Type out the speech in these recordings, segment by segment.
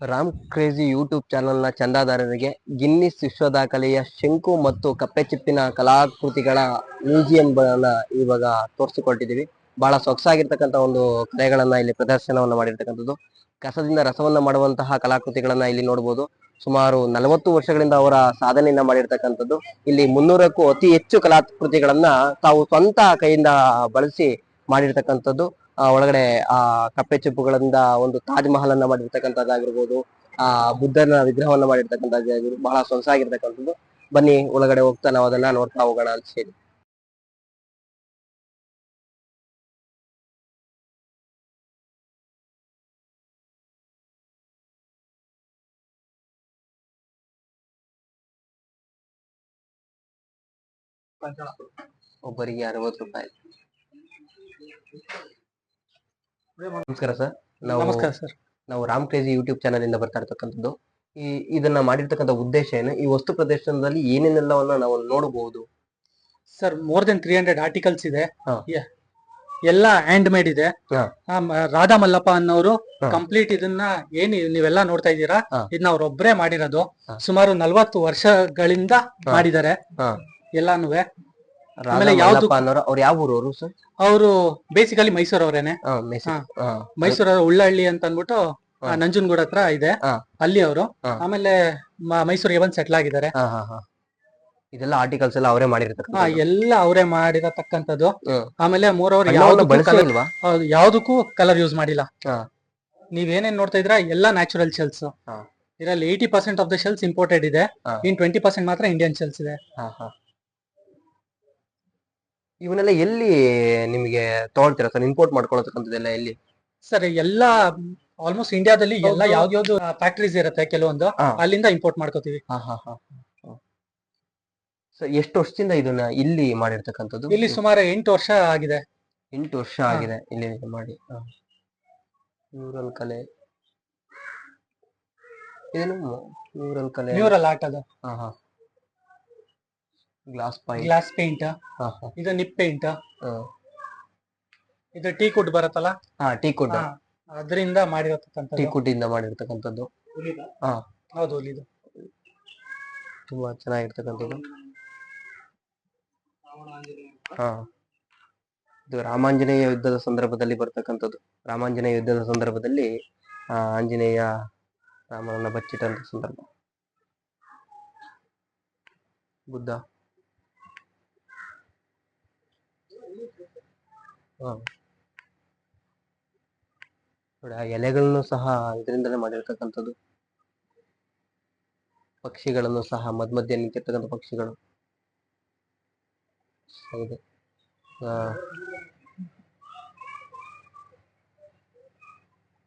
Ram crazy YouTube ಚಾನೆಲ್ನ ಚಂದಾದಾರರಿಗೆ Guinness ವಿಶ್ವ ದಾಖಲೆಯ ಶಂಕು ಮತ್ತು ಕಪ್ಪೆ ಚಿಪ್ಪಿನ ಕಲಾಕೃತಿಗಳ ಮ್ಯೂಸಿಯಂ ಇವಾಗ ತೋರಿಸಿಕೊಟ್ಟಿದ್ದೀವಿ. ಬಹಳ ಸೊಗಸಾಗಿರ್ತಕ್ಕಂಥ ಒಂದು ಕಲೆಗಳನ್ನ ಇಲ್ಲಿ ಪ್ರದರ್ಶನವನ್ನ ಮಾಡಿರ್ತಕ್ಕಂಥದ್ದು. ಕಸದಿಂದ ರಸವನ್ನ ಮಾಡುವಂತಹ ಕಲಾಕೃತಿಗಳನ್ನ ಇಲ್ಲಿ ನೋಡಬಹುದು ಸುಮಾರು ನಲವತ್ತು ವರ್ಷಗಳಿಂದ ಅವರ ಸಾಧನೆಯನ್ನ ಮಾಡಿರ್ತಕ್ಕಂಥದ್ದು. ಇಲ್ಲಿ ಮುನ್ನೂರಕ್ಕೂ ಅತಿ ಹೆಚ್ಚು ಕಲಾಕೃತಿಗಳನ್ನ ತಾವು ಸ್ವಂತ ಕೈಯಿಂದ ಬಳಸಿ ಮಾಡಿರ್ತಕ್ಕಂಥದ್ದು. ಒಳಗಡೆ, ಆ, ಕಪ್ಪೆ ಚಿಪ್ಪುಗಳಿಂದ ಒಂದು ತಾಜ್ ಮಹಲ್ ಅನ್ನ ಮಾಡಿರ್ತಕ್ಕಂಥದ್ದಾಗಿರ್ಬೋದು, ಆ, ಬುದ್ಧನ ವಿಗ್ರಹವನ್ನ ಮಾಡಿರ್ತಕ್ಕಂಥದ್ದಾಗಿರ್ಬೋದು, ಬಹಳ ಸೊಗಸಾಗಿರ್ತಕ್ಕಂಥದ್ದು. ಬನ್ನಿ, ಒಳಗಡೆ ಹೋಗ್ತಾ ನಾವು ಅದನ್ನ ನೋಡ್ತಾ ಹೋಗೋಣ ಅಂತ ಹೇಳಿ. ಒಬ್ಬರಿಗೆ ಅರವತ್ತು ರೂಪಾಯಿ. ನಮಸ್ಕಾರ ಸರ್ ನಾವು ನಮಸ್ಕಾರ ಸರ್ ನಾವು ರಾಮ್ ಕ್ರೇಜಿ ಯೂಟ್ಯೂಬ್ ಚಾನಲ್ ಇಂದ ಬರ್ತಾ ಇರ್ತಕ್ಕಂಥದ್ದು ಈ ಇದನ್ನ ಮಾಡಿರ್ತಕ್ಕಂಥ ಉದ್ದೇಶ ಏನು ಈ ವಸ್ತು ಪ್ರದರ್ಶನದಲ್ಲಿ ಏನೇನೆಲ್ಲವನ್ನ ನಾವು ನೋಡಬಹುದು sir more than three hundred articles ಇದೆ ಹಾ. ಎಲ್ಲ ಹ್ಯಾಂಡ್ ಮೇಡ್ ಇದೆ ಹಾ. ಆ, ಮ- ರಾಧಾ ಮಲ್ಲಪ್ಪ ಅನ್ನೋರು ಹಾ. ಕಂಪ್ಲೀಟ್ ಇದನ್ನ ಏನ್ ಇದ್- ನೀವೆಲ್ಲ ನೋಡ್ತಾ ಇದ್ದೀರಾ ಹಾ. ಇದನ್ನ ಅವ್ರೊಬ್ರೇ ಮಾಡಿರೋದು ಹಾ. ಸುಮಾರು ನಲ್ವತ್ತು ವರ್ಷಗಳಿಂದ ಹಾ. ಮಾಡಿದ್ದಾರೆ ಹಾ. ಎಲ್ಲಾನು ರಾಧಾ ಆಮೇಲೆ ಯಾವ್ದು- ಅನ್ನೋರು ಅವ್ರು ಯಾವ ಊರವರು ಸರ್ ಅವರು ಬೇಸಿಕಲಿ ಮೈಸೂರ್ ಅವರೇನೆ. ಮೈಸೂರ್. ಅವರ ಉಳ್ಳಹಳ್ಳಿ ಅಂತ ಅಂದ್ಬಿಟ್ಟು ನಂಜನಗೂಡ ಹತ್ರ ಇದೆ. ಅಲ್ಲಿ ಅವರು. ಆಮೇಲೆ ಮೈಸೂರಿಗೆ ಬಂದು ಸೆಟ್ಲ್ ಆಗಿದ್ದಾರೆ. ಇದೆಲ್ಲ ಆರ್ಟಿಕಲ್ಸ್ ಎಲ್ಲ ಅವರೇ ಹಾ ಎಲ್ಲ ಅವರೇ ಮಾಡಿರತಕ್ಕಂಥದ್ದು. ಆಮೇಲೆ ಮೂರ್ ಅವರ್ ಯಾವ್ದಕ್ಕೂ ಕಲರ್ ಯೂಸ್ ಮಾಡಿಲ್ಲ. ನೀವ್ ನೀವೇನೇನ್ ನೋಡ್ತಾ ಇದ್ರ ಎಲ್ಲಾ ನ್ಯಾಚುರಲ್ ಶೆಲ್ಸ್ ಇದ್ರಲ್ಲಿ eighty percent of the shells imported ಇದೆ. ಇನ್ ಟ್ವೆಂಟಿ ಪರ್ಸೆಂಟ್ ಮಾತ್ರ ಇಂಡಿಯನ್ ಶೆಲ್ಸ್ ಇದೆ. ಇವನ್ನೆಲ್ಲ ಎಲ್ಲಿ ನಿಮಗೆ ತಗೊಳ್ತೀರಾ? ಸರ್ ಇಂಪೋರ್ಟ್ ಮಾಡ್ಕೊಳತಕ್ಕಂಥದ್ದೆಲ್ಲ ಎಲ್ಲಿ? ಸರ್ ಎಲ್ಲ ಆಲ್ಮೋಸ್ಟ್ ಇಂಡಿಯಾದಲ್ಲಿ ಎಲ್ಲ. ಯಾವ್ದು ಫ್ಯಾಕ್ಟ್ರೀಸ್ ಇರುತ್ತೆ ಕೆಲವೊಂದು ಹಾ. ಅಲ್ಲಿಂದ ಇಂಪೋರ್ಟ್ ಮಾಡ್ಕೋತೀವಿ. ಹಾ ಹಾ ಹಾ. ಸರ್ ಎಷ್ಟು ವರ್ಷದಿಂದ ಇದನ್ನ ಇಲ್ಲಿ ಮಾಡಿರ್ತಕ್ಕಂಥದ್ದು? ಇಲ್ಲಿ ಸುಮಾರು ಎಂಟು ವರ್ಷ ಆಗಿದೆ. ಎಂಟು ವರ್ಷ ಹಾ. ಆಗಿದೆ ಇಲ್ಲಿ ಮಾಡಿ. ನ್ಯೂರಲ್ ಕಲೆ. ಏನು ನ್ಯೂರಲ್ ಕಲೆ? ನ್ಯೂರಲ್ ಆಟ ಅದು. ಹಾ ಹಾ. ಗ್ಲಾಸ್ ಪೈಂಟ್ ಗ್ಲಾಸ್ ಪೇಂಟ್ ಇದು ನಿಪ್ ಪೇಂಟ್. ಇದು ಟೀ ಕುಡ್ ಬರುತ್ತಲ್ಲ? ಹಾ ಟೀ ಕುಡ್ ಅದರಿಂದ ಟೀ ಮಾಡಿರತಕ್ಕಂಥದ್ದು. ಕುಡ್ ಇಂದ ಮಾಡಿರ್ತಕ್ಕಂಥದ್ದು. ಹಾ. ಹೌದು ಇದು ತುಂಬಾ ಚೆನ್ನಾಗಿರ್ತಕ್ಕಂಥದ್ದು. ಹಾ. ಇದು ರಾಮಾಂಜನೇಯ ಯುದ್ಧದ ಸಂದರ್ಭದಲ್ಲಿ ಬರ್ತಕ್ಕಂಥದ್ದು. ರಾಮಾಂಜನೇಯ ಯುದ್ಧದ ಸಂದರ್ಭದಲ್ಲಿ ಆಂಜನೇಯ ರಾಮನನ್ನ ಬಚ್ಚಿಟ್ಟಂತ ಸಂದರ್ಭ. ಬುದ್ಧ. ಹಾ. ನೋಡಿ ಆ ಎಲೆಗಳನ್ನು ಸಹ ಇದರಿಂದಲೇ ಮಾಡಿರ್ತಕ್ಕಂಥದ್ದು. ಪಕ್ಷಿಗಳನ್ನು ಸಹ ಮಧ್ಯ ಮಧ್ಯೆ ನಿಂತಿರ್ತಕ್ಕಂಥ ಪಕ್ಷಿಗಳು. ಹೌದು.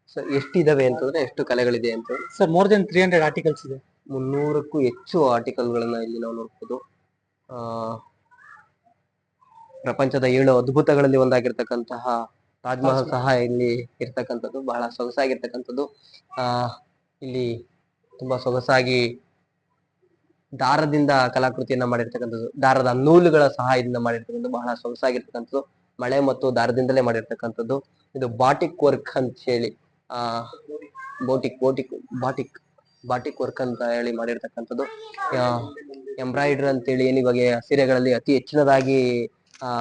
ಸರ್ ಎಷ್ಟಿದಾವೆ ಅಂತಂದ್ರೆ ಎಷ್ಟು ಕಲೆಗಳಿದೆ ಅಂತ sir more than three hundred articles ಇದೆ. ಮುನ್ನೂರಕ್ಕೂ ಹೆಚ್ಚು ಆರ್ಟಿಕಲ್ಗಳನ್ನ ಇಲ್ಲಿ ನಾವು ನೋಡ್ಬೋದು. ಆ ಪ್ರಪಂಚದ ಏಳು ಅದ್ಭುತಗಳಲ್ಲಿ ಒಂದಾಗಿರ್ತಕ್ಕಂತಹ ತಾಜ್ ಮಹಲ್ ಸಹ ಇಲ್ಲಿ ಇರ್ತಕ್ಕಂಥದ್ದು, ಬಹಳ ಸೊಗಸಾಗಿರ್ತಕ್ಕಂಥದ್ದು. ಆ, ಇಲ್ಲಿ ತುಂಬಾ ಸೊಗಸಾಗಿ ದಾರದಿಂದ ಕಲಾಕೃತಿಯನ್ನ ಮಾಡಿರ್ತಕ್ಕಂಥದ್ದು, ದಾರದ ನೂಲುಗಳ ಸಹಾಯದಿಂದ ಮಾಡಿರ್ತಕ್ಕಂಥದ್ದು, ಬಹಳ ಸೊಗಸಾಗಿರ್ತಕ್ಕಂಥದ್ದು, ಮಳೆ ಮತ್ತು ದಾರದಿಂದಲೇ ಮಾಡಿರ್ತಕ್ಕಂಥದ್ದು. ಇದು ಬಾಟಿಕ್ ವರ್ಕ್ ಅಂತ ಹೇಳಿ, ಆ, boutique boutique, batik batik work ಅಂತ ಹೇಳಿ ಮಾಡಿರ್ತಕ್ಕಂಥದ್ದು. ಎಂಬ್ರಾಯ್ಡ್ರಿ ಅಂತೇಳಿ ಏನು ಇವಾಗ ಸೀರೆಗಳಲ್ಲಿ ಅತಿ ಹೆಚ್ಚಿನದಾಗಿ ಆ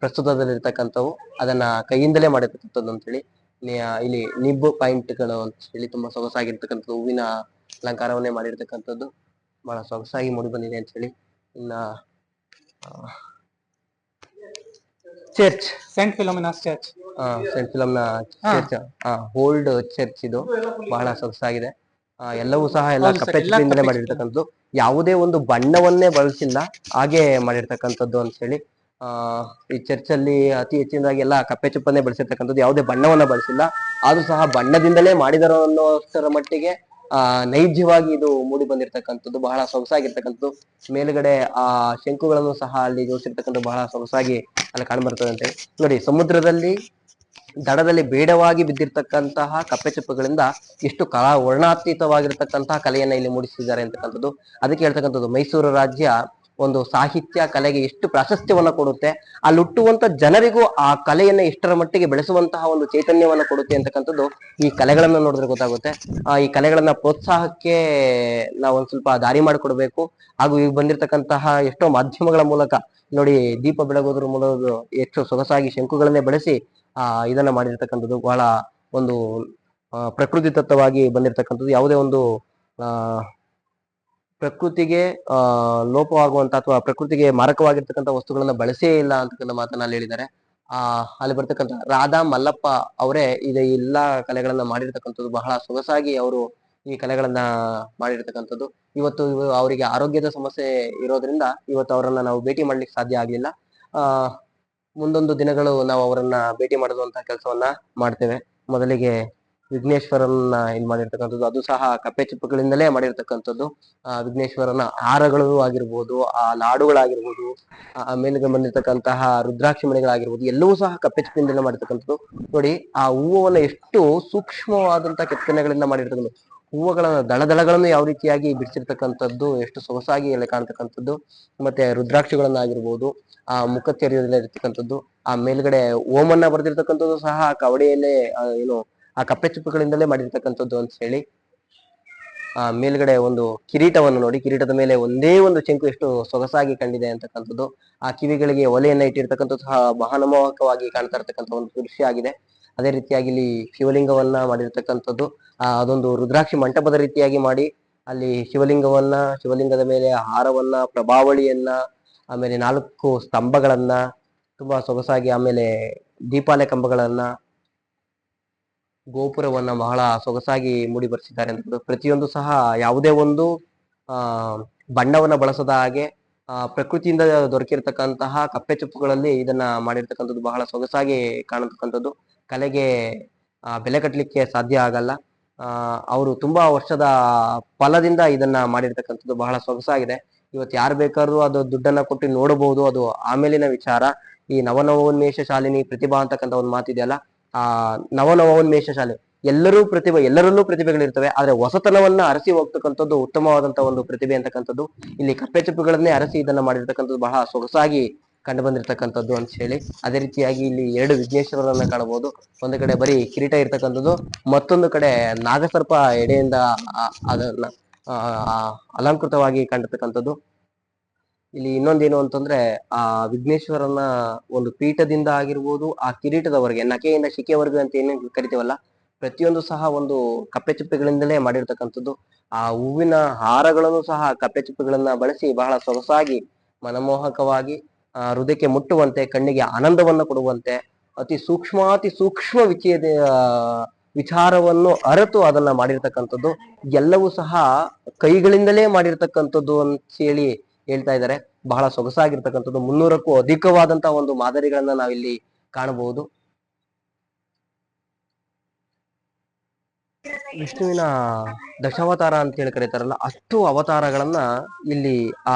ಪ್ರಸ್ತುತದಲ್ಲಿರ್ತಕ್ಕಂಥವು ಅದನ್ನ ಕೈಯಿಂದಲೇ ಮಾಡಿರ್ತಕ್ಕಂಥದ್ದು ಅಂತೇಳಿ ಹೇಳಿ ಇಲ್ಲಿ ನಿಬ್ಬು ಪಾಯಿಂಟ್ಗಳು ಅಂತ ಹೇಳಿ ತುಂಬಾ ಸೊಗಸಾಗಿರ್ತಕ್ಕಂಥದ್ದು ಹೂವಿನ ಅಲಂಕಾರವನ್ನೇ ಮಾಡಿರ್ತಕ್ಕಂಥದ್ದು ಬಹಳ ಸೊಗಸಾಗಿ ಮೂಡಿ ಬಂದಿದೆ ಅಂತ ಹೇಳಿ ಇನ್ನ church. Saint Philomena's church saint film ಹಾ. ಚರ್ಚ್ ಓಲ್ಡ್ ಚರ್ಚ್ ಇದು. ಬಹಳ ಸೊಗಸಾಗಿದೆ. ಎಲ್ಲವೂ ಸಹ ಎಲ್ಲ ಕಪ್ಪೆಚ್ಚಿಂದಲೇ ಮಾಡಿರ್ತಕ್ಕಂಥದ್ದು. ಯಾವುದೇ ಒಂದು ಬಣ್ಣವನ್ನೇ ಬಳಸಿಲ್ಲ ಹಾಗೆ ಮಾಡಿರ್ತಕ್ಕಂಥದ್ದು ಅಂತ ಹೇಳಿ ಈ ಚರ್ಚ್ ಅಲ್ಲಿ ಅತಿ ಹೆಚ್ಚಿನದಾಗಿ ಎಲ್ಲ ಕಪ್ಪೆ ಚುಪ್ಪನ್ನೇ ಬಳಸಿರ್ತಕ್ಕಂಥದ್ದು, ಯಾವುದೇ ಬಣ್ಣವನ್ನ ಬಳಸಿಲ್ಲ. ಆದ್ರೂ ಸಹ ಬಣ್ಣದಿಂದಲೇ ಮಾಡಿದರು ಅನ್ನೋಷ್ಟರ ಮಟ್ಟಿಗೆ, ಆ, ನೈಜವಾಗಿ ಇದು ಮೂಡಿ ಬಂದಿರತಕ್ಕಂಥದ್ದು, ಬಹಳ ಸೊಗಸಾಗಿರ್ತಕ್ಕಂಥದ್ದು. ಮೇಲ್ಗಡೆ ಆ ಶಂಕುಗಳನ್ನು ಸಹ ಅಲ್ಲಿ ಜೋಡಿಸಿರ್ತಕ್ಕಂಥ ಬಹಳ ಸೊಗಸಾಗಿ ಅಲ್ಲಿ ಕಾಣ್ಬರ್ತದೆ ಅಂತ ನೋಡಿ, ಸಮುದ್ರದಲ್ಲಿ, ದಡದಲ್ಲಿ ಬೇಡವಾಗಿ ಬಿದ್ದಿರ್ತಕ್ಕಂತಹ ಕಪ್ಪೆ ಚುಪ್ಪುಗಳಿಂದ ಇಷ್ಟು ಕಲಾ ವರ್ಣಾತೀತವಾಗಿರ್ತಕ್ಕಂತಹ ಕಲೆಯನ್ನ ಇಲ್ಲಿ ಮೂಡಿಸಿದ್ದಾರೆ ಅಂತಕ್ಕಂಥದ್ದು. ಅದಕ್ಕೆ ಹೇಳ್ತಕ್ಕಂಥದ್ದು ಮೈಸೂರು ರಾಜ್ಯ ಒಂದು ಸಾಹಿತ್ಯ ಕಲೆಗೆ ಎಷ್ಟು ಪ್ರಾಶಸ್ತ್ಯವನ್ನು ಕೊಡುತ್ತೆ ಅಲ್ಲಿ ಹುಟ್ಟುವಂತ ಜನರಿಗೂ ಆ ಕಲೆಯನ್ನ ಎಷ್ಟರ ಮಟ್ಟಿಗೆ ಬೆಳೆಸುವಂತಹ ಒಂದು ಚೈತನ್ಯವನ್ನ ಕೊಡುತ್ತೆ ಅಂತಕ್ಕಂಥದ್ದು ಈ ಕಲೆಗಳನ್ನ ನೋಡಿದ್ರೆ ಗೊತ್ತಾಗುತ್ತೆ. ಆ, ಈ ಕಲೆಗಳನ್ನ ಪ್ರೋತ್ಸಾಹಕ್ಕೆ ನಾವು ಒಂದ್ ಸ್ವಲ್ಪ ದಾರಿ ಮಾಡಿಕೊಡ್ಬೇಕು. ಹಾಗೂ ಈಗ ಬಂದಿರತಕ್ಕಂತಹ ಎಷ್ಟೋ ಮಾಧ್ಯಮಗಳ ಮೂಲಕ ನೋಡಿ ದೀಪ ಬೆಳಗೋದ್ರ ಮೂಲಕ ಎಷ್ಟು ಸೊಗಸಾಗಿ ಶಂಕುಗಳನ್ನೇ ಬೆಳೆಸಿ, ಆ, ಇದನ್ನ ಮಾಡಿರ್ತಕ್ಕಂಥದ್ದು ಬಹಳ ಒಂದು ಪ್ರಕೃತಿ ತತ್ವವಾಗಿ ಬಂದಿರತಕ್ಕಂಥದ್ದು. ಯಾವುದೇ ಒಂದು ಪ್ರಕೃತಿಗೆ, ಆ, ಲೋಪವಾಗುವಂತ ಅಥವಾ ಪ್ರಕೃತಿಗೆ ಮಾರಕವಾಗಿರ್ತಕ್ಕಂಥ ವಸ್ತುಗಳನ್ನ ಬಳಸೇ ಇಲ್ಲ ಅಂತಕ್ಕಂಥ ಮಾತನ್ನ ಅಲ್ಲಿ ಹೇಳಿದ್ದಾರೆ. ಆ, ಅಲ್ಲಿ ಬರ್ತಕ್ಕಂಥ ರಾಧಾ ಮಲ್ಲಪ್ಪ ಅವರೇ ಇದು ಎಲ್ಲಾ ಕಲೆಗಳನ್ನ ಮಾಡಿರ್ತಕ್ಕಂಥದ್ದು ಬಹಳ ಸೊಗಸಾಗಿ ಅವರು ಈ ಕಲೆಗಳನ್ನ ಮಾಡಿರ್ತಕ್ಕಂಥದ್ದು. ಇವತ್ತು ಇವ- ಅವರಿಗೆ ಆರೋಗ್ಯದ ಸಮಸ್ಯೆ ಇರೋದ್ರಿಂದ ಇವತ್ತು ಅವರನ್ನ ನಾವು ಭೇಟಿ ಮಾಡ್ಲಿಕ್ಕೆ ಸಾಧ್ಯ ಆಗ್ಲಿಲ್ಲ. ಆ, ಮುಂದೊಂದು ದಿನಗಳು ನಾವು ಅವರನ್ನ ಭೇಟಿ ಮಾಡುವಂತಹ ಕೆಲಸವನ್ನ ಮಾಡ್ತೇವೆ. ಮೊದಲಿಗೆ ವಿಘ್ನೇಶ್ವರನ್ನ ಇಲ್ಲಿ ಮಾಡಿರ್ತಕ್ಕಂಥದ್ದು. ಅದು ಸಹ ಕಪ್ಪೆ ಚಿಪ್ಪುಗಳಿಂದಲೇ ಮಾಡಿರ್ತಕ್ಕಂಥದ್ದು. ಆ ವಿಘ್ನೇಶ್ವರನ ಹಾರಗಳು ಆಗಿರ್ಬೋದು, ಆ ಲಾಡುಗಳಾಗಿರ್ಬೋದು, ಆ ಮೇಲಿಗೆ ಬಂದಿರತಕ್ಕಂತಹ ರುದ್ರಾಕ್ಷಿ ಮಣಿಗಳಾಗಿರ್ಬೋದು, ಎಲ್ಲವೂ ಸಹ ಕಪ್ಪೆ ಚಿಪ್ಪಿನಿಂದಲೇ ಮಾಡಿರ್ತಕ್ಕಂಥದ್ದು. ನೋಡಿ, ಆ ಹೂವನ್ನ ಎಷ್ಟು ಸೂಕ್ಷ್ಮವಾದಂತ ಕೆತ್ತನೆಗಳಿಂದ ಮಾಡಿರ್ತಕ್ಕಂಥದ್ದು. ಹೂವುಗಳ ದಳದಳಗಳನ್ನು ಯಾವ ರೀತಿಯಾಗಿ ಬಿಡಿಸಿರ್ತಕ್ಕಂಥದ್ದು, ಎಷ್ಟು ಸೊಗಸಾಗಿ ಎಲ್ಲ ಕಾಣ್ತಕ್ಕಂಥದ್ದು, ಮತ್ತೆ ರುದ್ರಾಕ್ಷಿಗಳನ್ನಾಗಿರ್ಬೋದು, ಆ ಮುಖಚರ್ಯದಲ್ಲಿ ಇರ್ತಕ್ಕಂಥದ್ದು ಆ ಮೇಲ್ಗಡೆ ಓಮನ್ನ ಬರೆದಿರ್ತಕ್ಕಂಥದ್ದು ಸಹ, ಕವಡೆಯಲ್ಲೇ ಏನು ಆ ಕಪ್ಪೆ ಚಿಪ್ಪುಗಳಿಂದಲೇ ಮಾಡಿರ್ತಕ್ಕಂಥದ್ದು ಅಂತ ಹೇಳಿ, ಆ ಮೇಲ್ಗಡೆ ಒಂದು ಕಿರೀಟವನ್ನು ನೋಡಿ, ಕಿರೀಟದ ಮೇಲೆ ಒಂದೇ ಒಂದು ಚೆಂಕು ಎಷ್ಟು ಸೊಗಸಾಗಿ ಕಂಡಿದೆ ಅಂತಕ್ಕಂಥದ್ದು, ಆ ಕಿವಿಗಳಿಗೆ ಒಲೆಯನ್ನ ಇಟ್ಟಿರ್ತಕ್ಕಂಥದ್ದು ಸಹ ಮಹಾನಮೋಹಕವಾಗಿ ಕಾಣ್ತಾ ಇರ್ತಕ್ಕಂಥ ಒಂದು ದೃಶ್ಯ ಆಗಿದೆ. ಅದೇ ರೀತಿಯಾಗಿ ಇಲ್ಲಿ ಶಿವಲಿಂಗವನ್ನ ಮಾಡಿರ್ತಕ್ಕಂಥದ್ದು, ಆ ಅದೊಂದು ರುದ್ರಾಕ್ಷಿ ಮಂಟಪದ ರೀತಿಯಾಗಿ ಮಾಡಿ, ಅಲ್ಲಿ ಶಿವಲಿಂಗವನ್ನ, ಶಿವಲಿಂಗದ ಮೇಲೆ ಹಾರವನ್ನ, ಪ್ರಭಾವಳಿಯನ್ನ, ಆಮೇಲೆ ನಾಲ್ಕು ಸ್ತಂಭಗಳನ್ನ, ತುಂಬಾ ಸೊಗಸಾಗಿ ಆಮೇಲೆ ದೀಪಾಲಯ ಕಂಬಗಳನ್ನ ಗೋಪುರವನ್ನ ಬಹಳ ಸೊಗಸಾಗಿ ಮೂಡಿ ಬರ್ಸಿದ್ದಾರೆ ಅಂತ ಪ್ರತಿಯೊಂದು ಸಹ ಯಾವುದೇ ಒಂದು, ಆ, ಬಣ್ಣವನ್ನ ಬಳಸದ ಹಾಗೆ, ಆ, ಪ್ರಕೃತಿಯಿಂದ ದೊರಕಿರ್ತಕ್ಕಂತಹ ಕಪ್ಪೆ ಚುಪ್ಪುಗಳಲ್ಲಿ ಇದನ್ನ ಮಾಡಿರ್ತಕ್ಕಂಥದ್ದು ಬಹಳ ಸೊಗಸಾಗಿ ಕಾಣತಕ್ಕಂಥದ್ದು. ಕಲೆಗೆ ಬೆಲೆ ಕಟ್ಟಲಿಕ್ಕೆ ಸಾಧ್ಯ ಆಗಲ್ಲ. ಅವರು ತುಂಬಾ ವರ್ಷದ ಫಲದಿಂದ ಇದನ್ನ ಮಾಡಿರ್ತಕ್ಕಂಥದ್ದು ಬಹಳ ಸೊಗಸಾಗಿದೆ. ಇವತ್ತು ಯಾರು ಬೇಕಾದ್ರೂ ಅದು ದುಡ್ಡನ್ನ ಕೊಟ್ಟು ನೋಡಬಹುದು. ಅದು ಆಮೇಲಿನ ವಿಚಾರ. ಈ ನವನವೋನ್ಮೇಷ ಶಾಲಿನಿ ಪ್ರತಿಭಾ ಅಂತಕ್ಕಂಥ ಒಂದು ಮಾತಿದೆಯಲ್ಲ ಆ, ನವನವೋನ್ಮೇಷ ಶಾಲೆ. ಎಲ್ಲರೂ ಪ್ರತಿಭೆ, ಎಲ್ಲರಲ್ಲೂ ಪ್ರತಿಭೆಗಳಿರ್ತವೆ, ಆದ್ರೆ ಹೊಸತನವನ್ನ ಅರಸಿ ಹೋಗ್ತಕ್ಕಂಥದ್ದು ಉತ್ತಮವಾದಂತ ಒಂದು ಪ್ರತಿಭೆ ಅಂತಕ್ಕಂಥದ್ದು, ಇಲ್ಲಿ ಕಪ್ಪೆ ಚಿಪ್ಪುಗಳನ್ನೇ ಅರಸಿ ಇದನ್ನ ಮಾಡಿರ್ತಕ್ಕಂಥದ್ದು ಬಹಳ ಸೊಗಸಾಗಿ ಕಂಡು ಬಂದಿರತಕ್ಕಂಥದ್ದು ಅಂತ ಹೇಳಿ, ಅದೇ ರೀತಿಯಾಗಿ ಇಲ್ಲಿ ಎರಡು ವಿಘ್ನೇಶ್ವರರನ್ನ ಕಾಣಬಹುದು. ಒಂದು ಕಡೆ ಬರೀ ಕಿರೀಟ ಇರ್ತಕ್ಕಂಥದ್ದು, ಮತ್ತೊಂದು ಕಡೆ ನಾಗಸರ್ಪ ಎಡೆಯಿಂದ ಅದನ್ನ ಅಲಂಕೃತವಾಗಿ ಕಂಡಿರ್ತಕ್ಕಂಥದ್ದು. ಇಲ್ಲಿ ಇನ್ನೊಂದೇನು ಅಂತಂದ್ರೆ, ಆ ವಿಘ್ನೇಶ್ವರನ ಒಂದು ಪೀಠದಿಂದ ಆಗಿರ್ಬೋದು, ಆ ಕಿರೀಟದವರೆಗೆ ನಕೆಯಿಂದ ಶಿಕೆವರೆಗೂ ಅಂತ ಏನು ಕರಿತೀವಲ್ಲ, ಪ್ರತಿಯೊಂದು ಸಹ ಒಂದು ಕಪ್ಪೆ ಚಿಪ್ಪೆಗಳಿಂದಲೇ ಮಾಡಿರ್ತಕ್ಕಂಥದ್ದು. ಆ ಹೂವಿನ ಹಾರಗಳನ್ನು ಸಹ ಕಪ್ಪೆ ಚುಪ್ಪೆಗಳನ್ನ ಬಳಸಿ ಬಹಳ ಸೊಗಸಾಗಿ, ಮನಮೋಹಕವಾಗಿ, ಆ ಹೃದಯಕ್ಕೆ ಮುಟ್ಟುವಂತೆ, ಕಣ್ಣಿಗೆ ಆನಂದವನ್ನು ಕೊಡುವಂತೆ, ಅತಿ ಸೂಕ್ಷ್ಮಾತಿ ಸೂಕ್ಷ್ಮ ವಿಚೇದ ವಿಚಾರವನ್ನು ಅರತು ಅದನ್ನ ಮಾಡಿರ್ತಕ್ಕಂಥದ್ದು. ಎಲ್ಲವೂ ಸಹ ಕೈಗಳಿಂದಲೇ ಮಾಡಿರ್ತಕ್ಕಂಥದ್ದು ಅಂತ ಹೇಳಿ ಹೇಳ್ತಾ ಇದ್ದಾರೆ. ಬಹಳ ಸೊಗಸಾಗಿರ್ತಕ್ಕಂಥದ್ದು. ಮುನ್ನೂರಕ್ಕೂ ಅಧಿಕವಾದಂತಹ ಒಂದು ಮಾದರಿಗಳನ್ನ ನಾವಿಲ್ಲಿ ಕಾಣಬಹುದು. ವಿಷ್ಣುವಿನ ದಶಾವತಾರ ಅಂತ ಹೇಳಿ ಕರೀತಾರಲ್ಲ, ಅಷ್ಟು ಅವತಾರಗಳನ್ನ ಇಲ್ಲಿ ಆ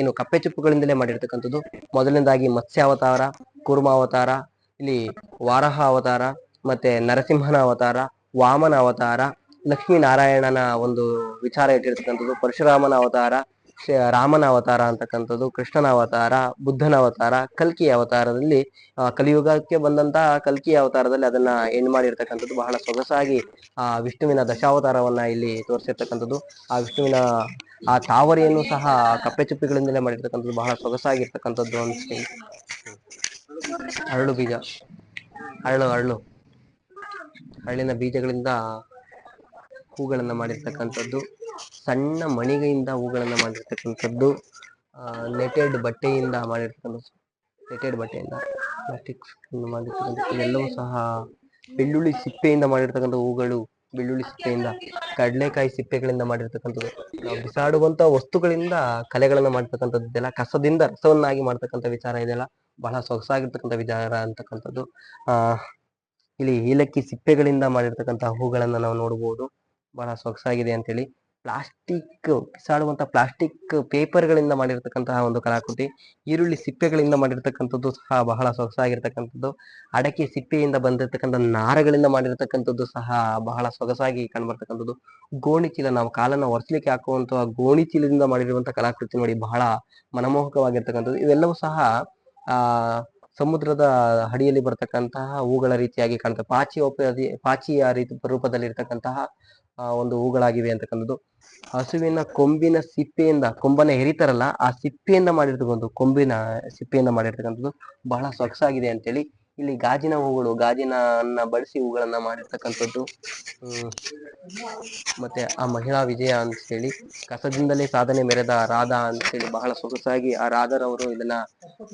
ಏನು ಕಪ್ಪೆ ಚಿಪ್ಪುಗಳಿಂದಲೇ ಮಾಡಿರ್ತಕ್ಕಂಥದ್ದು. ಮೊದಲನೇದಾಗಿ ಮತ್ಸ್ಯಾವತಾರ, ಕೂರ್ಮಾವತಾರ, ಇಲ್ಲಿ ವಾರಹ ಅವತಾರ, ಮತ್ತೆ ನರಸಿಂಹನ ಅವತಾರ, ವಾಮನ ಅವತಾರ, ಲಕ್ಷ್ಮೀನಾರಾಯಣನ ಒಂದು ವಿಚಾರ ಇಟ್ಟಿರ್ತಕ್ಕಂಥದ್ದು. ಪರಶುರಾಮನ ಅವತಾರ ರಾಮನ ಅವತಾರ ಅಂತಕ್ಕಂಥದ್ದು, ಕೃಷ್ಣನ ಅವತಾರ, ಬುದ್ಧನ ಅವತಾರ ಕಲ್ಕಿ ಅವತಾರದಲ್ಲಿ ಕಲಿಯುಗಕ್ಕೆ ಬಂದಂತಹ ಕಲ್ಕಿ ಅವತಾರದಲ್ಲಿ ಅದನ್ನ ಎಂಡ್ ಮಾಡಿರ್ತಕ್ಕಂಥದ್ದು ಬಹಳ ಸೊಗಸಾಗಿ, ಆ, ವಿಷ್ಣುವಿನ ದಶಾವತಾರವನ್ನ ಇಲ್ಲಿ ತೋರಿಸಿರ್ತಕ್ಕಂಥದ್ದು. ಆ ವಿಷ್ಣುವಿನ, ಆ ತಾವರಿಯನ್ನು ಸಹ ಕಪ್ಪೆ ಚುಪ್ಪಿಗಳಿಂದಲೇ ಮಾಡಿರ್ತಕ್ಕಂಥದ್ದು ಬಹಳ ಸೊಗಸಾಗಿರ್ತಕ್ಕಂಥದ್ದು ಅನಿಸ್ತೀನಿ ಅರಳು ಬೀಜ. ಅರಳು ಅರಳು. ಅರಳಿನ ಬೀಜಗಳಿಂದ ಹೂಗಳನ್ನ ಮಾಡಿರ್ತಕ್ಕಂಥದ್ದು. ಸಣ್ಣ ಮಣಿಗೆಯಿಂದ ಹೂಗಳನ್ನ ಮಾಡಿರ್ತಕ್ಕಂಥದ್ದು ನೆಟೆಡ್ ಬಟ್ಟೆಯಿಂದ ಮಾಡಿರ್ತಕ್ಕಂಥ ನೆಟೆಡ್ ಬಟ್ಟೆಯಿಂದ, ಪ್ಲಾಸ್ಟಿಕ್ ಮಾಡಿರ್ತಕ್ಕಂಥ ಇದೆಲ್ಲವೂ ಸಹ ಬೆಳ್ಳುಳ್ಳಿ ಸಿಪ್ಪೆಯಿಂದ ಮಾಡಿರ್ತಕ್ಕಂಥ ಹೂಗಳು, ಬೆಳ್ಳುಳ್ಳಿ ಸಿಪ್ಪೆಯಿಂದ, ಕಡಲೆಕಾಯಿ ಸಿಪ್ಪೆಗಳಿಂದ ಮಾಡಿರ್ತಕ್ಕಂಥದ್ದು. ನಾವು ಬಿಸಾಡುವಂತ ವಸ್ತುಗಳಿಂದ ಕಲೆಗಳನ್ನ ಮಾಡ್ತಕ್ಕಂಥದ್ದು ಕಸದಿಂದ ರಸವನ್ನಾಗಿ ಮಾಡ್ತಕ್ಕಂಥ ವಿಚಾರ ಇದೆಲ್ಲ, ಬಹಳ ಸೊಗಸಾಗಿರ್ತಕ್ಕಂಥ ವಿಚಾರ ಅಂತಕ್ಕಂಥದ್ದು. ಇಲ್ಲಿ ಏಲಕ್ಕಿ ಸಿಪ್ಪೆಗಳಿಂದ ಮಾಡಿರ್ತಕ್ಕಂಥ ಹೂಗಳನ್ನ ನಾವು ನೋಡಬಹುದು ಬಹಳ ಸೊಗಸಾಗಿದೆ ಅಂತೇಳಿ. ಪ್ಲಾಸ್ಟಿಕ್ ಬಿಸಾಡುವಂತಹ ಪ್ಲಾಸ್ಟಿಕ್ ಪೇಪರ್ಗಳಿಂದ ಮಾಡಿರ್ತಕ್ಕಂತಹ ಒಂದು ಕಲಾಕೃತಿ ಈರುಳ್ಳಿ ಸಿಪ್ಪೆಗಳಿಂದ ಮಾಡಿರ್ತಕ್ಕಂಥದ್ದು ಸಹ ಬಹಳ ಸೊಗಸಾಗಿರ್ತಕ್ಕಂಥದ್ದು ಅಡಕೆ ಸಿಪ್ಪೆಯಿಂದ ಬಂದಿರತಕ್ಕಂಥ ನಾರಗಳಿಂದ ಮಾಡಿರ್ತಕ್ಕಂಥದ್ದು ಸಹ ಬಹಳ ಸೊಗಸಾಗಿ ಕಂಡುಬರ್ತಕ್ಕಂಥದ್ದು. ಗೋಣಿಚೀಲ ನಾವು ಕಾಲನ್ನ ಒರೆಸಲಿಕ್ಕೆ ಹಾಕುವಂತಹ ಗೋಣಿಚೀಲದಿಂದ ಮಾಡಿರುವಂತಹ ಕಲಾಕೃತಿ ನೋಡಿ ಬಹಳ ಮನಮೋಹಕವಾಗಿರ್ತಕ್ಕಂಥದ್ದು. ಇವೆಲ್ಲವೂ ಸಹ ಆ ಸಮುದ್ರದ ಅಡಿಯಲ್ಲಿ ಬರ್ತಕ್ಕಂತಹ ಹೂಗಳ ರೀತಿಯಾಗಿ ಕಾಣುತ್ತೆ ಪಾಚಿ ಪಾಚಿಯ ರೀತಿ ರೂಪದಲ್ಲಿ ಇರ್ತಕ್ಕಂತಹ ಆ, ಒಂದು ಹೂಗಳಾಗಿವೆ ಅಂತಕ್ಕಂಥದ್ದು. ಹಸುವಿನ ಕೊಂಬಿನ ಸಿಪ್ಪೆಯಿಂದ ಕೊಂಬನ ಎರಿತಾರಲ್ಲ ಆ ಸಿಪ್ಪೆಯಿಂದ ಮಾಡಿರ್ತಕ್ಕಂಥ ಕೊಂಬಿನ ಸಿಪ್ಪೆಯಿಂದ ಮಾಡಿರ್ತಕ್ಕಂಥದ್ದು ಬಹಳ ಸೊಗಸಾಗಿದೆ ಅಂತೇಳಿ ಇಲ್ಲಿ ಗಾಜಿನ ಹೂಗಳು, ಗಾಜಿನ ಬಳಸಿ ಹೂಗಳನ್ನ ಮಾಡಿರ್ತಕ್ಕಂಥದ್ದು ಮತ್ತೆ ಆ ಮಹಿಳಾ ವಿಜಯ ಅಂತ ಹೇಳಿ, ಕಸದಿಂದಲೇ ಸಾಧನೆ ಮೆರೆದ ರಾಧಾ ಅಂತ ಹೇಳಿ ಬಹಳ ಸೊಗಸಾಗಿ ಆ ರಾಧಾರವರು ಇದನ್ನ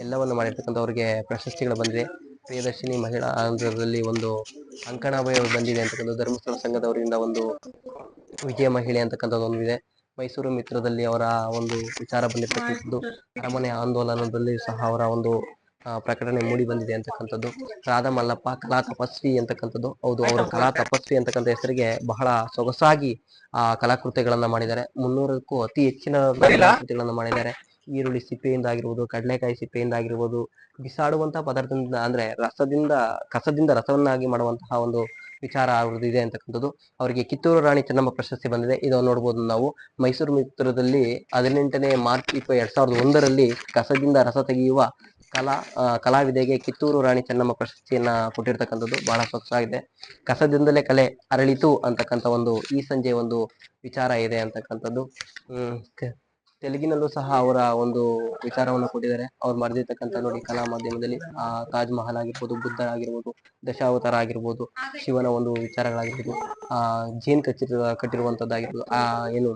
ಎಲ್ಲವನ್ನು ಮಾಡಿರ್ತಕ್ಕಂಥವ್ರಿಗೆ ಪ್ರಶಸ್ತಿಗಳು ಬಂದಿದೆ ಪ್ರಿಯದರ್ಶಿನಿ ಮಹಿಳಾ ಆಂಧ್ರದಲ್ಲಿ ಒಂದು ಅಂಕಣಾಭಯ ಬಂದಿದೆ ಅಂತಕ್ಕಂಥ ಧರ್ಮಸ್ಥಳ ಸಂಘದವರಿಂದ ಒಂದು ವಿಜಯ ಮಹಿಳೆ ಅಂತಕ್ಕಂಥದ್ದು ಒಂದಿದೆ ಮೈಸೂರು ಮಿತ್ರದಲ್ಲಿ ಅವರ ಒಂದು ವಿಚಾರ ಬಂದಿರತಕ್ಕಂಥದ್ದು. ಅರಮನೆ ಆಂದೋಲನದಲ್ಲಿ ಸಹ ಅವರ ಒಂದು ಪ್ರಕಟಣೆ ಮೂಡಿ ಬಂದಿದೆ ಅಂತಕ್ಕಂಥದ್ದು. ರಾಧಾ ಮಲ್ಲಪ್ಪ ಕಲಾ ತಪಸ್ವಿ ಅಂತಕ್ಕಂಥದ್ದು. ಹೌದು, ಅವರು ಕಲಾ ತಪಸ್ವಿ ಅಂತಕ್ಕಂಥ ಹೆಸರಿಗೆ ಬಹಳ ಸೊಗಸಾಗಿ, ಆ, ಕಲಾಕೃತಿಗಳನ್ನ ಮಾಡಿದ್ದಾರೆ. ಮುನ್ನೂರಕ್ಕೂ ಅತಿ ಹೆಚ್ಚಿನ ಕಲಾಕೃತಿಗಳನ್ನ ಮಾಡಿದ್ದಾರೆ. ಈರುಳ್ಳಿ ಸಿಪ್ಪೆಯಿಂದ ಆಗಿರ್ಬೋದು, ಕಡಲೆಕಾಯಿ ಸಿಪ್ಪೆಯಿಂದ ಆಗಿರ್ಬೋದು, ಬಿಸಾಡುವಂತಹ ಪದಾರ್ಥದಿಂದ ಅಂದ್ರೆ ರಸದಿಂದ, ಕಸದಿಂದ ರಸವನ್ನಾಗಿ ಮಾಡುವಂತಹ ಒಂದು ವಿಚಾರ ಅವ್ರದ್ದು ಇದೆ ಅಂತಕ್ಕಂಥದ್ದು. ಅವರಿಗೆ ಕಿತ್ತೂರು ರಾಣಿ ಚೆನ್ನಮ್ಮ ಪ್ರಶಸ್ತಿ ಬಂದಿದೆ. ಇದು ನೋಡ್ಬೋದು ನಾವು. ಮೈಸೂರು ಮಿತ್ರದಲ್ಲಿ ಹದಿನೆಂಟನೇ ಮಾರ್ಚ್ ಇಪ್ಪ ಎರಡ್ ಸಾವಿರದ ಒಂದರಲ್ಲಿ ಕಸದಿಂದ ರಸ ತೆಗೆಯುವ ಕಲಾ ಕಲಾವಿದೆಗೆ ಕಿತ್ತೂರು ರಾಣಿ ಚೆನ್ನಮ್ಮ ಪ್ರಶಸ್ತಿಯನ್ನ ಕೊಟ್ಟಿರ್ತಕ್ಕಂಥದ್ದು ಬಹಳ ಸೊಗಸಾಗಿದೆ ಕಸದಿಂದಲೇ ಕಲೆ ಅರಳಿತು ಅಂತಕ್ಕಂಥ ಒಂದು ಈ ಸಂಜೆ ಒಂದು ವಿಚಾರ ಇದೆ ಅಂತಕ್ಕಂಥದ್ದು. ತೆಲುಗಿನಲ್ಲೂ ಸಹ ಅವರ ಒಂದು ವಿಚಾರವನ್ನು ಕೊಟ್ಟಿದ್ದಾರೆ. ಅವ್ರು ಮರೆದಿರ್ತಕ್ಕಂಥ ನೋಡಿ ಕಲಾ ಮಾಧ್ಯಮದಲ್ಲಿ ಆ ತಾಜ್ ಮಹಲ್ ಆಗಿರ್ಬೋದು ಬುದ್ಧ ಆಗಿರ್ಬೋದು ದಶಾವತಾರ ಆಗಿರ್ಬೋದು ಶಿವನ ಒಂದು ವಿಚಾರಗಳಾಗಿರ್ಬೋದು ಆ ಜೇನ್ ಕಚ್ಚಿರ ಕಟ್ಟಿರುವಂತದ್ದಾಗಿರ್ಬೋದು ಆ ಏನು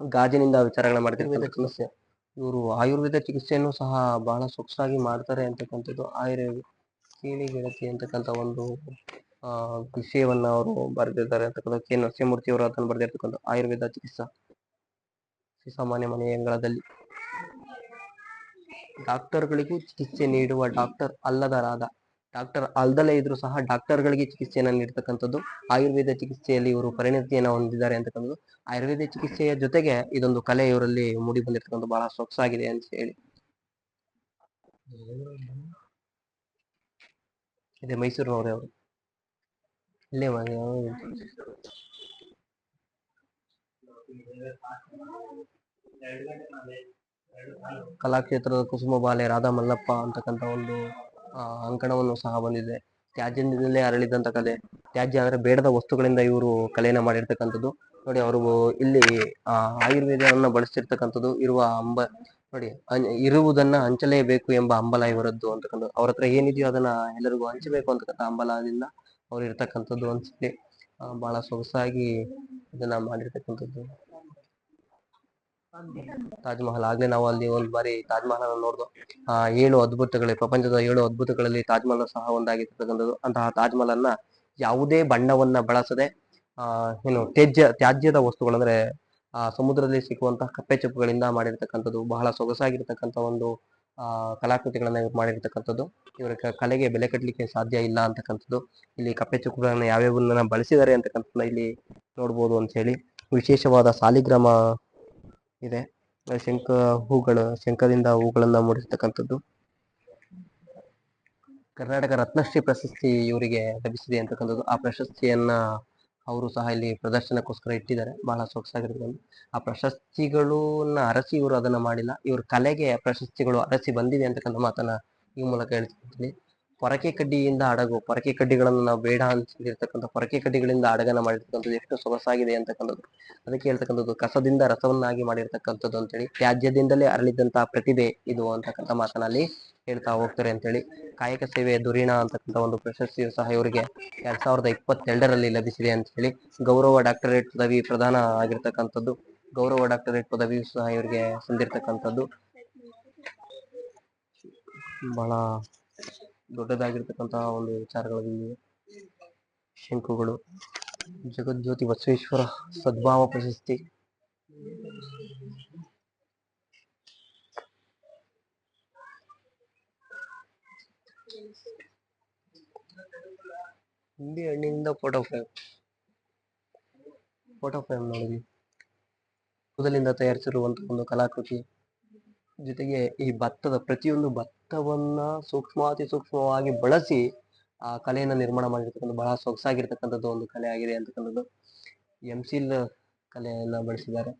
ಗಾಜಿನಿಂದ ವಿಚಾರಗಳನ್ನ ಮಾಡ್ತಿರ್ಬೋದು ಸಮಸ್ಯೆ. ಇವರು ಆಯುರ್ವೇದ ಚಿಕಿತ್ಸೆಯನ್ನು ಸಹ ಬಹಳ ಸೊಗಸಾಗಿ ಮಾಡ್ತಾರೆ ಅಂತಕ್ಕಂಥದ್ದು ಆಯುರ್ವೇದ ಕೇಳಿ ಗೆಳತಿ ಅಂತಕ್ಕಂಥ ಒಂದು ವಿಷಯವನ್ನ ಅವರು ಬರೆದಿದ್ದಾರೆ ಅಂತಕ್ಕಂಥ ಕೆ. ನರಸಿಂಹಮೂರ್ತಿ ಅವರು ಅದನ್ನು ಬರೆದಿರ್ತಕ್ಕಂಥ ಆಯುರ್ವೇದ ಚಿಕಿತ್ಸಾ. ಸಾಮಾನ್ಯ ಮನೆಯ ಅಂಗಳದಲ್ಲಿ ಡಾಕ್ಟರ್ಗಳಿಗೂ ಚಿಕಿತ್ಸೆ ನೀಡುವ ಡಾಕ್ಟರ್ ಅಲ್ಲದ ರಾಧ ಡಾಕ್ಟರ್ ಅಲ್ದಲೇ ಇದ್ರು ಸಹ ಡಾಕ್ಟರ್ಗಳಿಗೆ ಚಿಕಿತ್ಸೆಯನ್ನು ನೀಡ್ತಕ್ಕಂಥದ್ದು, ಆಯುರ್ವೇದ ಚಿಕಿತ್ಸೆಯಲ್ಲಿ ಇವರು ಪರಿಣತಿಯನ್ನು ಹೊಂದಿದ್ದಾರೆ ಅಂತಕ್ಕಂಥದ್ದು, ಆಯುರ್ವೇದ ಚಿಕಿತ್ಸೆಯ ಜೊತೆಗೆ ಇದೊಂದು ಕಲೆ ಇವರಲ್ಲಿ ಮೂಡಿ ಬಂದಿರತಕ್ಕಂಥ ಬಹಳ ಸೊಗಸಾಗಿದೆ ಅಂತ ಹೇಳಿ ಇದೆ ಮೈಸೂರಿನವರೇ ಅವರು ಇಲ್ಲೇ. ಕಲಾಕ್ಷೇತ್ರದ ಕುಸುಮ ಬಾಲೆ ರಾಧಾ ಮಲ್ಲಪ್ಪ ಅಂತಕ್ಕಂಥ ಒಂದು ಅಂಕಣವನ್ನು ಸಹ ಬಂದಿದೆ ತ್ಯಾಜ್ಯದಿಂದಲೇ ಅರಳಿದಂತ ಕಲೆ, ತ್ಯಾಜ್ಯ ಅಂದ್ರೆ ಬೇಡದ ವಸ್ತುಗಳಿಂದ ಇವರು ಕಲೆಯನ್ನ ಮಾಡಿರ್ತಕ್ಕಂಥದ್ದು. ನೋಡಿ, ಅವರು ಇಲ್ಲಿ ಆಯುರ್ವೇದವನ್ನ ಬಳಸ್ತಿರ್ತಕ್ಕಂಥದ್ದು ಇರುವ ಅಂಬ, ನೋಡಿ ಇರುವುದನ್ನ ಹಂಚಲೇಬೇಕು ಎಂಬ ಅಂಬಲ ಇವರದ್ದು ಅಂತಕ್ಕಂಥ ಅವ್ರ ಹತ್ರ ಏನಿದೆಯೋ ಅದನ್ನ ಎಲ್ಲರಿಗೂ ಹಂಚಬೇಕು ಅಂತಕ್ಕಂಥ ಅಂಬಲದಿಂದ ಅವ್ರು ಇರ್ತಕ್ಕಂಥದ್ದು ಅನ್ಸುತ್ತೆ. ಬಹಳ ಸೊಗಸಾಗಿ ಇದನ್ನ ಮಾಡಿರ್ತಕ್ಕಂಥದ್ದು. ತಾಜ್ ಮಹಲ್ ಆಗ್ಲೇ ನಾವು ಅಲ್ಲಿ ಒಂದ್ ಬಾರಿ ತಾಜ್ ಮಹಲ್ ಅನ್ನು ನೋಡ್ದು, ಆ, ಏಳು ಅದ್ಭುತಗಳೇ ಪ್ರಪಂಚದ ಏಳು ಅದ್ಭುತಗಳಲ್ಲಿ ತಾಜ್ ಮಹಲ್ ಸಹ ಒಂದಾಗಿರ್ತಕ್ಕಂಥದ್ದು. ಅಂತಹ ತಾಜ್ ಮಹಲ್ ಅನ್ನ ಯಾವುದೇ ಬಣ್ಣವನ್ನ ಬಳಸದೆ, ಆ, ಏನು ತ್ಯಾಜ್ಯ, ತ್ಯಾಜ್ಯದ ವಸ್ತುಗಳಂದ್ರೆ, ಆ, ಸಮುದ್ರದಲ್ಲಿ ಸಿಕ್ಕುವಂತಹ ಕಪ್ಪೆ ಚಪ್ಪುಗಳಿಂದ ಮಾಡಿರ್ತಕ್ಕಂಥದ್ದು, ಬಹಳ ಸೊಗಸಾಗಿರ್ತಕ್ಕಂಥ ಒಂದು, ಆ, ಕಲಾಕೃತಿಗಳನ್ನ ಮಾಡಿರ್ತಕ್ಕಂಥದ್ದು. ಇವರ ಕಲೆಗೆ ಬೆಲೆ ಕಟ್ಟಲಿಕ್ಕೆ ಸಾಧ್ಯ ಇಲ್ಲ ಅಂತಕ್ಕಂಥದ್ದು. ಇಲ್ಲಿ ಕಪ್ಪೆ ಚುಕ್ಕುಗಳನ್ನ ಯಾವ್ಯಾವನ್ನ ಬಳಸಿದ್ದಾರೆ ಅಂತಕ್ಕಂಥದ್ದನ್ನ ಇಲ್ಲಿ ನೋಡ್ಬೋದು ಅಂತ ಹೇಳಿ. ವಿಶೇಷವಾದ ಸಾಲಿಗ್ರಾಮ ಇದೆ. ಶಂಖ ಹೂಗಳು, ಶಂಖದಿಂದ ಹೂಗಳನ್ನು ಮೂಡಿಸತಕ್ಕಂಥದ್ದು. ಕರ್ನಾಟಕ ರತ್ನಶ್ರೀ ಪ್ರಶಸ್ತಿ ಇವರಿಗೆ ಲಭಿಸಿದೆ ಅಂತಕ್ಕಂಥದ್ದು. ಆ ಪ್ರಶಸ್ತಿಯನ್ನ ಅವರು ಸಹ ಇಲ್ಲಿ ಪ್ರದರ್ಶನಕ್ಕೋಸ್ಕರ ಇಟ್ಟಿದ್ದಾರೆ. ಬಹಳ ಸೊಗಸಾಗಿರ್ತಕ್ಕಂಥ ಆ ಪ್ರಶಸ್ತಿಗಳನ್ನ ಅರಸಿ ಇವರು ಅದನ್ನ ಮಾಡಿಲ್ಲ. ಇವ್ರ ಕಲೆಗೆ ಪ್ರಶಸ್ತಿಗಳು ಅರಸಿ ಬಂದಿದೆ ಅಂತಕ್ಕಂಥ ಮಾತನ್ನ ಈ ಮೂಲಕ ಹೇಳ್ತಿದ್ದೀನಿ. ಪೊರಕೆ ಕಡ್ಡಿಯಿಂದ ಹಡಗು, ಪೊರಕೆ ಕಡ್ಡಿಗಳನ್ನು ನಾವು ಬೇಡ ಅಂತಿರ್ತಕ್ಕಂಥ, ಪೊರಕೆ ಕಡ್ಡಿಗಳಿಂದ ಹಡಗನ್ನ ಮಾಡಿರ್ತಕ್ಕಂಥದ್ದು ಎಷ್ಟು ಸೊಗಸಾಗಿದೆ ಅಂತಕ್ಕಂಥದ್ದು. ಅದಕ್ಕೆ ಹೇಳ್ತಕ್ಕಂಥದ್ದು, ಕಸದಿಂದ ರಸವನ್ನಾಗಿ ಮಾಡಿರ್ತಕ್ಕಂಥದ್ದು ಅಂತೇಳಿ, ತ್ಯಾಜ್ಯದಿಂದಲೇ ಅರಳಿದಂತಹ ಪ್ರತಿಭೆ ಇದು ಅಂತಕ್ಕಂಥ ಮಾತನಲ್ಲಿ ಹೇಳ್ತಾ ಹೋಗ್ತಾರೆ ಅಂತೇಳಿ, ಕಾಯಕ ಸೇವೆ ಧುರೀಣ ಅಂತಕ್ಕಂಥ ಒಂದು ಪ್ರಶಸ್ತಿಯು ಸಹ ಇವರಿಗೆ ಎರಡ್ ಸಾವಿರದ ಇಪ್ಪತ್ತೆರಡರಲ್ಲಿ ಲಭಿಸಿದೆ ಅಂತ ಹೇಳಿ ಗೌರವ ಡಾಕ್ಟರೇಟ್ ಪದವಿ ಪ್ರದಾನ ಆಗಿರ್ತಕ್ಕಂಥದ್ದು, ಗೌರವ ಡಾಕ್ಟರೇಟ್ ಪದವಿಯು ಸಹ ಇವರಿಗೆ ಸಂದಿರ್ತಕ್ಕಂಥದ್ದು. ಬಹಳ ದೊಡ್ಡದಾಗಿರ್ತಕ್ಕಂತಹ ಒಂದು ವಿಚಾರಗಳಲ್ಲಿ ಶಂಕುಗಳು. ಜಗಜ್ಯೋತಿ ಬಸವೇಶ್ವರ ಸದ್ಭಾವ ಪ್ರಶಸ್ತಿ. ಹಿಂದಿ ಹಣ್ಣಿನಿಂದ ಫೋಟೋ ಫ್ರೇಮ್ ಫೋಟೋ ಫ್ರೇಮ್ ನೋಡಿದ್ವಿ. ಕೂದಲಿಂದ ತಯಾರಿಸಿರುವಂತಹ ಒಂದು ಕಲಾಕೃತಿ ಜೊತೆಗೆ ಈ ಭತ್ತದ ಪ್ರತಿಯೊಂದು ಭತ್ತವನ್ನ ಸೂಕ್ಷ್ಮಾತಿ ಸೂಕ್ಷ್ಮವಾಗಿ ಬಳಸಿ ಆ ಕಲೆಯನ್ನ ನಿರ್ಮಾಣ ಮಾಡಿರ್ತಕ್ಕಂಥ ಬಹಳ ಸೊಗಸಾಗಿರ್ತಕ್ಕಂಥದ್ದು ಒಂದು ಕಲೆ ಆಗಿದೆ ಅಂತಕ್ಕಂಥದ್ದು ಎಂಸಿಲ್ ಕಲೆಯನ್ನ ಬಳಸಿದ್ದಾರೆ.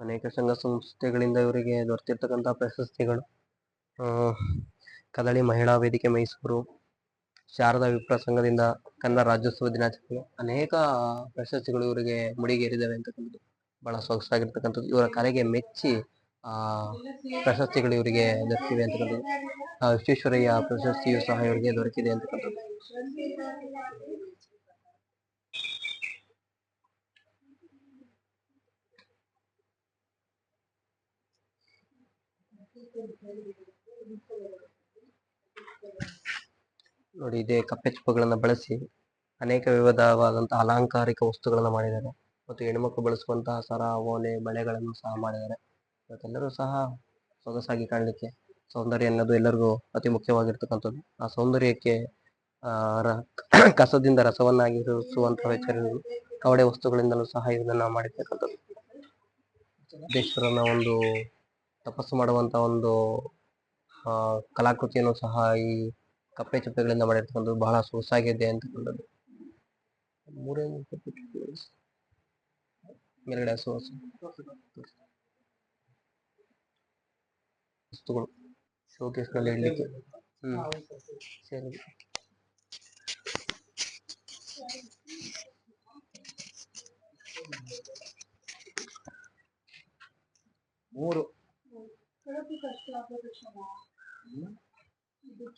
ಅನೇಕ ಸಂಘ ಸಂಸ್ಥೆಗಳಿಂದ ಇವರಿಗೆ ದೊರೆತಿರ್ತಕ್ಕಂಥ ಪ್ರಶಸ್ತಿಗಳು. ಕದಳಿ ಮಹಿಳಾ ವೇದಿಕೆ ಮೈಸೂರು, ಶಾರದಾ ವಿಪ್ರ ಸಂಘದಿಂದ ಕನ್ನಡ ರಾಜ್ಯೋತ್ಸವ ದಿನಾಚರಣೆ, ಅನೇಕ ಪ್ರಶಸ್ತಿಗಳು ಇವರಿಗೆ ಮುಡಿಗೇರಿದ್ದಾವೆ ಅಂತಕ್ಕಂಥದ್ದು ಬಹಳ ಸೊಗಸಾಗಿರ್ತಕ್ಕಂಥದ್ದು. ಇವರ ಕಲೆಗೆ ಮೆಚ್ಚಿ ಪ್ರಶಸ್ತಿಗಳು ಇವರಿಗೆ ದೊರಕಿವೆ ಅಂತಕ್ಕಂಥದ್ದು ವಿಶ್ವೇಶ್ವರಯ್ಯ ಪ್ರಶಸ್ತಿಯು ಸಹ ಇವರಿಗೆ ದೊರಕಿದೆ ಅಂತಕ್ಕಂಥದ್ದು ನೋಡಿ, ಇದೇ ಕಪ್ಪೆ ಚಿಪ್ಪುಗಳನ್ನ ಬಳಸಿ ಅನೇಕ ವಿವಿಧವಾದಂತಹ ಅಲಂಕಾರಿಕ ವಸ್ತುಗಳನ್ನ ಮಾಡಿದ್ದಾರೆ. ಮತ್ತು ಹೆಣ್ಮಕ್ಳು ಬಳಸುವಂತಹ ಸರ, ಓಲೆ, ಬಳೆಗಳನ್ನು ಸಹ ಮಾಡಿದ್ದಾರೆ. ಇವತ್ತೆಲ್ಲರೂ ಸಹ ಸೊಗಸಾಗಿ ಕಾಣಲಿಕ್ಕೆ ಸೌಂದರ್ಯ ಅನ್ನೋದು ಎಲ್ಲರಿಗೂ ಅತಿ ಮುಖ್ಯವಾಗಿರ್ತಕ್ಕಂಥದ್ದು. ಆ ಸೌಂದರ್ಯಕ್ಕೆ ಕಸದಿಂದ ರಸವನ್ನಾಗಿರಿಸುವಂತಹ ಎಚ್ಚರಿಗಳು ಕವಡೆ ವಸ್ತುಗಳಿಂದಲೂ ಸಹ ಇದನ್ನ ಮಾಡಿರ್ತಕ್ಕಂಥದ್ದು. ಸಿದ್ದೇಶ್ವರನ ಒಂದು ತಪಸ್ಸು ಮಾಡುವಂತ ಒಂದು ಕಲಾಕೃತಿಯನ್ನು ಸಹ ಈ ಕಪ್ಪೆ ಚಿಪ್ಪೆಗಳಿಂದ ಮಾಡಿರ್ತಕ್ಕಂಥದ್ದು ಬಹಳ ಸೊಸಾಗಿದೆ ಅಂತಕ್ಕಂಥದ್ದು ಮೂರೇ. ಮೇಲ್ಗಡೆ ವಸ್ತುಗಳು. ಶೋಕೇಸ್ ಇಡಲಿಕ್ಕೆ. ಹ್ಞೂ ಸರಿ ಮೂರು. Qual é a aplicação profissional? Hum? Do?